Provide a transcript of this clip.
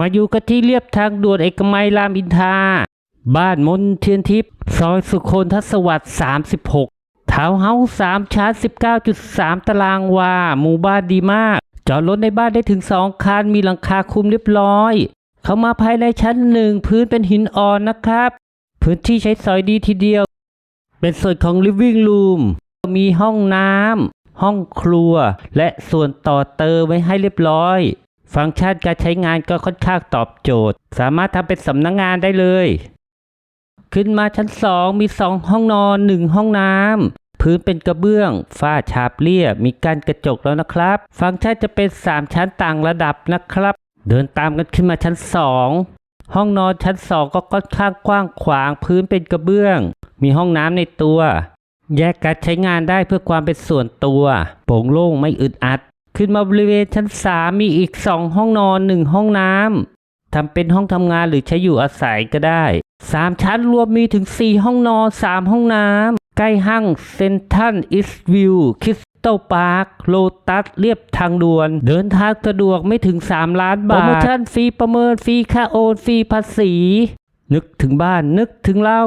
มาอยู่กันที่เรียบทางด่วนเอกมัยรามอินทราบ้านมนเทียนทิพย์ซอยสุคนทศวรรษ36ทาวเฮาส์3ชั้น19.3 ตารางวา หมู่บ้านดีมาก จอดรถในบ้านได้ถึง 2คัน มีหลังคาคลุมเรียบร้อย เข้ามาภายในชั้นหนึ่งพื้นเป็นหินอ่อนนะครับ พื้นที่ใช้สอยดีทีเดียว เป็นส่วนของ living room มีห้องน้ำห้องครัว และส่วนต่อเติมไว้ให้เรียบร้อย ฟังก์ชันการใช้งานก็ค่อนข้างตอบโจทย์ สามารถทำเป็นสำนักงงานได้เลย ขึ้นมาชั้นสองมีสองห้องนอนหนึ่งห้องน้ำพื้นเป็นกระเบื้องฝ้าฉาบเรียบมีกั้นกระจกแล้วนะครับ ฟังก์ชันจะเป็น 3 ชั้นต่างระดับนะครับ เดินตามกันขึ้นมาชั้น 2 ห้องนอนชั้น 2 ก็ค่อนข้างกว้างขวาง พื้นเป็นกระเบื้อง มีห้องน้ำในตัว แยกการใช้งานได้เพื่อความเป็นส่วนตัว โปร่งโล่งไม่อึดอัด ขึ้นมาบริเวณชั้น 3 มีอีก 2 ห้องนอน 1 ห้องน้ำทำเป็นห้องทำงานหรือใช้อยู่อาศัยก็ได้ 3 ชั้นรวมมีถึง 4 ห้องนอน 3 ห้องน้ำใกล้ห้างเซนทัลอิสวิวคริสตัลพาร์คโลตัสเรียบทางด่วน เดินทางสะดวกไม่ถึง 3 ล้านบาท โปรโมชั่นฟรีประเมินฟรีค่าโอนฟรีภาษี นึกถึงบ้านนึกถึงเรา